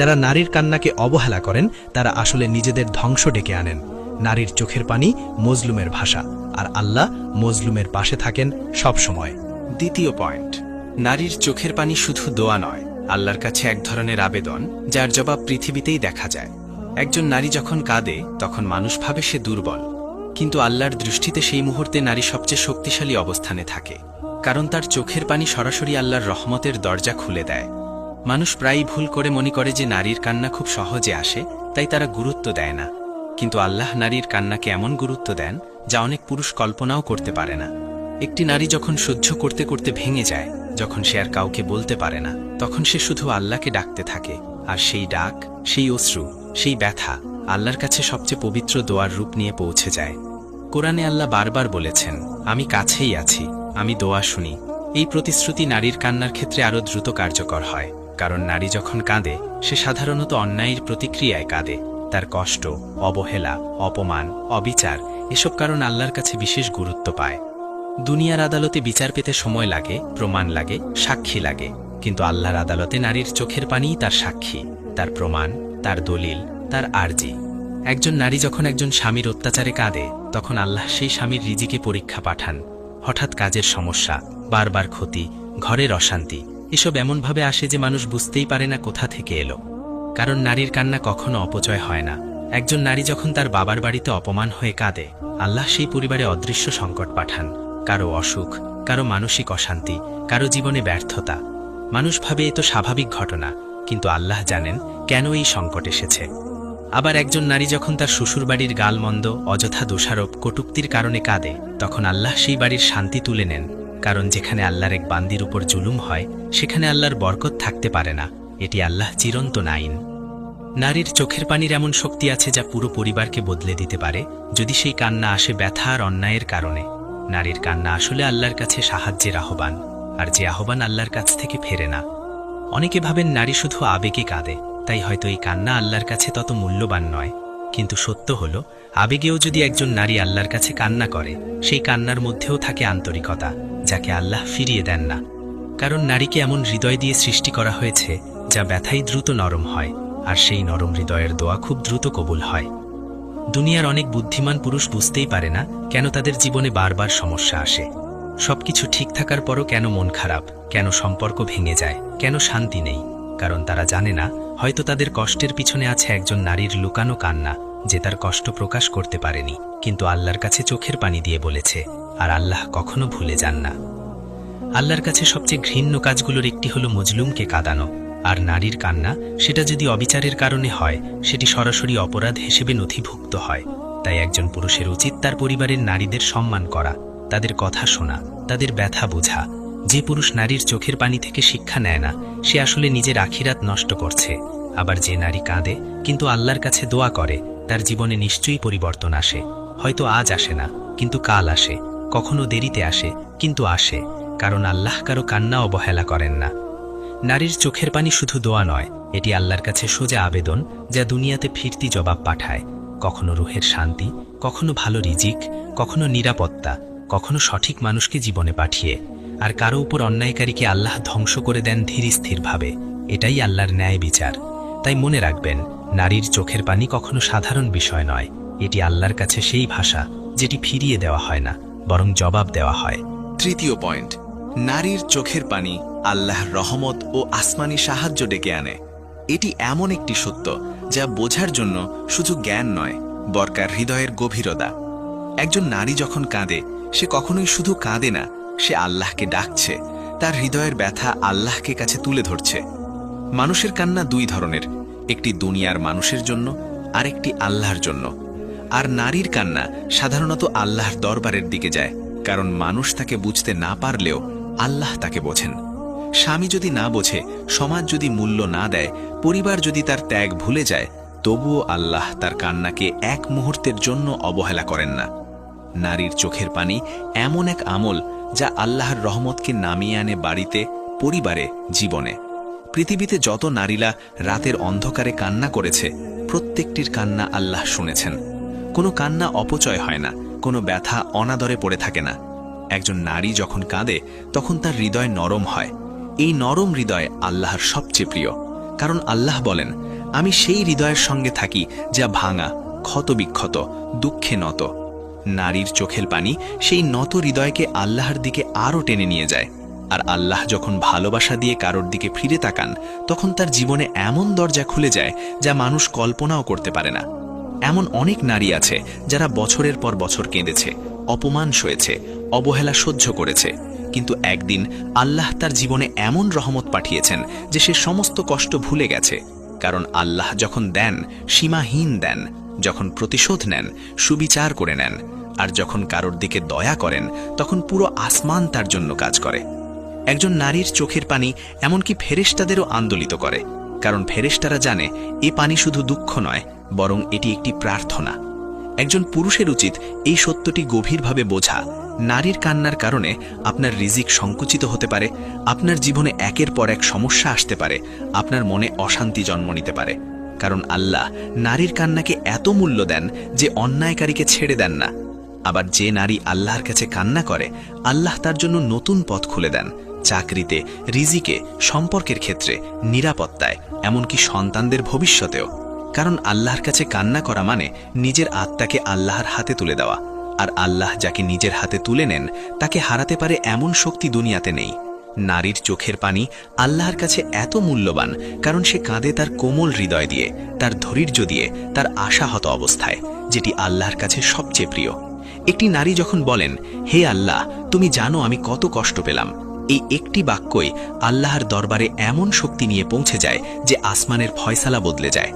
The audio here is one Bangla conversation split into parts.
যারা নারীর কান্নাকে অবহেলা করেন, তারা আসলে নিজেদের ধ্বংস ডেকে আনেন। নারীর চোখের পানি মজলুমের ভাষা, আর আল্লাহ মজলুমের পাশে থাকেন সব সময় দ্বিতীয় পয়েন্ট, নারীর চোখের পানি শুধু দোয়া নয়, আল্লাহর কাছে এক ধরনের আবেদন, যার জবাব পৃথিবীতেই দেখা যায়। একজন নারী যখন কাঁদে, তখন মানুষ ভাবে সে দুর্বল। কিন্তু আল্লাহর দৃষ্টিতে সেই মুহূর্তে নারী সবচেয়ে শক্তিশালী অবস্থানে থাকে। কারণ তার চোখের পানি সরাসরি আল্লাহর রহমতের দরজা খুলে দেয়। মানুষ প্রায়ই ভুল করে মনে করে যে নারীর কান্না খুব সহজে আসে, তাই তারা গুরুত্ব দেয় না। কিন্তু আল্লাহ নারীর কান্নাকে এমন গুরুত্ব দেন, যা অনেক পুরুষ কল্পনাও করতে পারে না। একটি নারী যখন সহ্য করতে করতে ভেঙে যায়, যখন সে আর কাউকে বলতে পারে না, তখন সে শুধু আল্লাহকে ডাকতে থাকে, আর সেই ডাক, সেই অশ্রু, সেই ব্যথা আল্লাহর কাছে সবচেয়ে পবিত্র দোয়ার রূপ নিয়ে পৌঁছে যায়। কোরআনে আল্লাহ বারবার বলেছেন, আমি কাছেই আছি, আমি দোয়া শুনি। এই প্রতিশ্রুতি নারীর কান্নার ক্ষেত্রে আরও দ্রুত কার্যকর হয়। কারণ নারী যখন কাঁদে, সে সাধারণত অন্যায়ের প্রতিক্রিয়ায় কাঁদে। তার কষ্ট, অবহেলা, অপমান, অবিচার, এসব কারণ আল্লাহর কাছে বিশেষ গুরুত্ব পায়। দুনিয়ার আদালতে বিচার পেতে সময় লাগে, প্রমাণ লাগে, সাক্ষী লাগে। কিন্তু আল্লাহর আদালতে নারীর চোখের পানিই তার সাক্ষী। তার প্রমাণ, তার দলিল, তার আর্জি। একজন নারী যখন একজন স্বামীর অত্যাচারে কাঁদে, তখন আল্লাহ সেই স্বামীর রিজিকে পরীক্ষা পাঠান। হঠাৎ কাজের সমস্যা, বারবার ক্ষতি, ঘরের অশান্তি এসব এমনভাবে আসে যে মানুষ বুঝতেই পারে না কোথা থেকে এলো। কারণ নারীর কান্না কখনো অপচয় হয় না। একজন নারী যখন তার বাবার বাড়িতে অপমান হয়ে কাঁদে, আল্লাহ সেই পরিবারে অদৃশ্য সংকট পাঠান। কারও অসুখ, কারও মানসিক অশান্তি, কারও জীবনে ব্যর্থতা। মানুষ ভাবে এ তো স্বাভাবিক ঘটনা, কিন্তু আল্লাহ জানেন কেন এই সংকট এসেছে। আবার একজন নারী যখন তার শ্বশুরবাড়ির গালমন্দ, অযথা দোষারোপ, কটুক্তির কারণে কাঁদে, তখন আল্লাহ সেই বাড়ির শান্তি তুলে নেন। কারণ যেখানে আল্লাহর এক বান্দির উপর জুলুম হয়, সেখানে আল্লাহর বরকত থাকতে পারে না। এটি আল্লাহ চিরন্তন আইন। নারীর চোখের পানির এমন শক্তি আছে যা পুরো পরিবারকে বদলে দিতে পারে, যদি সেই কান্না আসে ব্যথা আর অন্যায়ের কারণে। নারীর কান্না আসলে আল্লাহর কাছে সাহায্যের আহ্বান, আর যে আহ্বান আল্লাহর কাছ থেকে ফেরে না। অনেকে ভাবেন নারী শুধু আবেগে কাঁদে, তাই হয়তো এই কান্না আল্লাহর কাছে তত মূল্যবান নয়। কিন্তু সত্য হল, আবেগেও যদি একজন নারী আল্লাহর কাছে কান্না করে, সেই কান্নার মধ্যেও থাকে আন্তরিকতা। যাকে আল্লাহ ফিরিয়ে দেন না। কারণ নারীকে এমন হৃদয় দিয়ে সৃষ্টি করা হয়েছে, যা ব্যথাই দ্রুত নরম হয়, আর সেই নরম হৃদয়ের দোয়া খুব দ্রুত কবুল হয়। দুনিয়ার অনেক বুদ্ধিমান পুরুষ বুঝতেই পারে না, কেন তাদের জীবনে বারবার সমস্যা আসে। সবকিছু ঠিক থাকার পরও কেন মন খারাপ, কেন সম্পর্ক ভেঙে যায়, কেন শান্তি নেই? কারণ তারা জানে না, হয়তো তাদের কষ্টের পিছনে আছে একজন নারীর লুকানো কান্না। যে তার কষ্ট প্রকাশ করতে পারেনি, কিন্তু আল্লাহর কাছে চোখের পানি দিয়ে বলেছে, আর আল্লাহ কখনো ভুলে যান না। আল্লাহর কাছে সবচেয়ে ঘৃণ্য কাজগুলোর একটি হলো মজলুমকে কাঁদানো, আর নারীর কান্না, সেটা যদি অবিচারের কারণে হয়, সেটি সরাসরি অপরাধ হিসেবে নথিভুক্ত হয়। তাই একজন পুরুষের উচিত তার পরিবারের নারীদের সম্মান করা, তাদের কথা শোনা, তাদের ব্যথা বোঝা। যে পুরুষ নারীর চোখের পানি থেকে শিক্ষা নেয় না, সে আসলে নিজের আখিরাত নষ্ট করছে। আবার যে নারী কাঁদে, কিন্তু আল্লাহর কাছে দোয়া করে তার জীবনে নিশ্চয়ই পরিবর্তন আসে। হয়তো আজ আসে না, কিন্তু কাল আসে। কখনো দেরিতে আসে, কিন্তু আসে। কারণ আল্লাহ কারও কান্না অবহেলা করেন না। নারীর চোখের পানি শুধু দোয়া নয়, এটি আল্লাহর কাছে সোজা আবেদন যা দুনিয়াতে ফিরতি জবাব পাঠায়। কখনো রুহের শান্তি, কখনো ভালো রিজিক, কখনো নিরাপত্তা, কখনো সঠিক মানুষকে জীবনে পাঠিয়ে। আর কারও উপর অন্যায়কারীকে আল্লাহ ধ্বংস করে দেন ধীর স্থিরভাবে এটাই আল্লাহর ন্যায় বিচার। তাই মনে রাখবেন, নারীর চোখের পানি কখনো সাধারণ বিষয় নয়। এটি আল্লাহর কাছে সেই ভাষা যেটি ফিরিয়ে দেওয়া হয় না, বরং জবাব দেওয়া হয়। তৃতীয় পয়েন্ট, নারীর চোখের পানি আল্লাহর রহমত ও আসমানি সাহায্য ডেকে আনে। এটি এমন একটি সত্য যা বোঝার জন্য শুধু জ্ঞান নয়, বরকার হৃদয়ের গভীরতা। একজন নারী যখন কাঁদে, সে কখনোই শুধু কাঁদে না, সে আল্লাহকে ডাকছে, তার হৃদয়ের ব্যথা আল্লাহকে কাছে তুলে ধরছে। মানুষের কান্না দুই ধরনের, একটি দুনিয়ার মানুষের জন্য আর একটি আল্লাহর জন্য। আর নারীর কান্না সাধারণত আল্লাহর দরবারের দিকে যায়, কারণ মানুষ তাকে বুঝতে না পারলেও আল্লাহ তাকে বোঝেন। স্বামী যদি না বোঝে, সমাজ যদি মূল্য না দেয়, পরিবার যদি তার ত্যাগ ভুলে যায়, তবুও আল্লাহ তার কান্নাকে এক মুহূর্তের জন্য অবহেলা করেন না। নারীর চোখের পানি এমন এক আমল যা আল্লাহর রহমতকে নামিয়ে আনে বাড়িতে, পরিবারে, জীবনে। পৃথিবীতে যত নারীরা রাতের অন্ধকারে কান্না করেছে, প্রত্যেকটির কান্না আল্লাহ শুনেছেন। কোনো কান্না অপচয় হয় না, কোনো ব্যথা অনাদরে পড়ে থাকে না। একজন নারী যখন কাঁদে, তখন তার হৃদয় নরম হয়। এই নরম হৃদয় আল্লাহর সবচেয়ে প্রিয়। কারণ আল্লাহ বলেন, আমি সেই হৃদয়ের সঙ্গে থাকি যা ভাঙা, ক্ষতবিক্ষত, দুঃখে নত। নারীর চোখের পানি সেই নত হৃদয়কে আল্লাহর দিকে আরও টেনে নিয়ে যায়। আর আল্লাহ যখন ভালোবাসা দিয়ে কারোর দিকে ফিরে তাকান, তখন তার জীবনে এমন দরজা খুলে যায় যা মানুষ কল্পনাও করতে পারে না। এমন অনেক নারী আছে যারা বছরের পর বছর কেঁদেছে, অপমান সয়েছে, অবহেলা সহ্য করেছে। কিন্তু একদিন আল্লাহ তার জীবনে এমন রহমত পাঠিয়েছেন যে সে সমস্ত কষ্ট ভুলে গেছে। কারণ আল্লাহ যখন দেন, সীমাহীন দেন, যখন প্রতিশোধ নেন, সুবিচার করে নেন। আর যখন কারোর দিকে দয়া করেন, তখন পুরো আসমান তার জন্য কাজ করে। একজন নারীর চোখের পানি এমনকি ফেরেশতাদেরও আন্দোলিত করে, কারণ ফেরেশতারা জানে এ পানি শুধু দুঃখ নয়, বরং এটি একটি প্রার্থনা। একজন পুরুষের উচিত এই সত্যটি গভীরভাবে বোঝা। নারীর কান্নার কারণে আপনার রিজিক সংকুচিত হতে পারে, আপনার জীবনে একের পর এক সমস্যা আসতে পারে, আপনার মনে অশান্তি জন্ম নিতে পারে। কারণ আল্লাহ নারীর কান্নাকে এত মূল্য দেন যে অন্যায়কারীকে ছেড়ে দেন না। আবার যে নারী আল্লাহর কাছে কান্না করে, আল্লাহ তার জন্য নতুন পথ খুলে দেন। চাকরিতে, রিজিকে, সম্পর্কের ক্ষেত্রে, নিরাপত্তায়, এমনকি সন্তানদের ভবিষ্যতেও। কারণ আল্লাহর কাছে কান্না করা মানে নিজের আত্মাকে আল্লাহর হাতে তুলে দেওয়া। আর আল্লাহ যাকে নিজের হাতে তুলে নেন, তাকে হারাতে পারে এমন শক্তি দুনিয়াতে নেই। নারীর চোখের পানি আল্লাহর কাছে এত মূল্যবান, কারণ সে কাঁদে তার কোমল হৃদয় দিয়ে, তার ধৈর্য দিয়ে, তার আশাহত অবস্থায়, যেটি আল্লাহর কাছে সবচেয়ে প্রিয়। একটি নারী যখন বলেন, হে আল্লাহ, তুমি জানো আমি কত কষ্ট পেলাম। এই একটি বাক্যই আল্লাহর দরবারে এমন শক্তি নিয়ে পৌঁছে যায় যে আসমানের ফয়সালা বদলে যায়।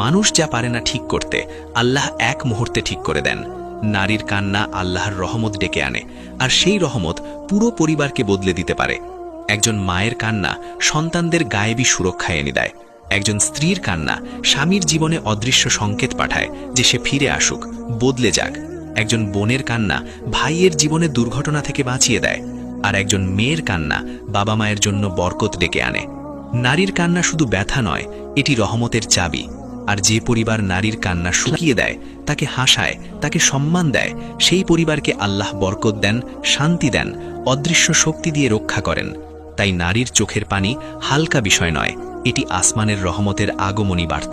মানুষ যা পারে না ঠিক করতে, আল্লাহ এক মুহূর্তে ঠিক করে দেন। নারীর কান্না আল্লাহর রহমত ডেকে আনে, আর সেই রহমত পুরো পরিবারকে বদলে দিতে পারে। একজন মায়ের কান্না সন্তানদের গায়েবী সুরক্ষা এনে দেয়। একজন স্ত্রীর কান্না স্বামীর জীবনে অদৃশ্য সংকেত পাঠায় যে সে ফিরে আসুক, বদলে যাক। একজন বোনের কান্না ভাইয়ের জীবনে দুর্ঘটনা থেকে বাঁচিয়ে দেয়। আর একজন মেয়ের কান্না বাবা মায়ের জন্য বরকত ডেকে আনে। নারীর কান্না শুধু ব্যথা নয়, এটি রহমতের চাবি। আর যে পরিবার নারীর কান্না শুকিয়ে দেয়, তাকে হাসায়, তাকে সম্মান দেয়, সেই পরিবারকে আল্লাহ বরকত দেন, শান্তি দেন, অদৃশ্য শক্তি দিয়ে রক্ষা করেন। তাই নারীর চোখের পানি হালকা বিষয় নয়, এটি আসমানের রহমতের আগমনী বার্তা।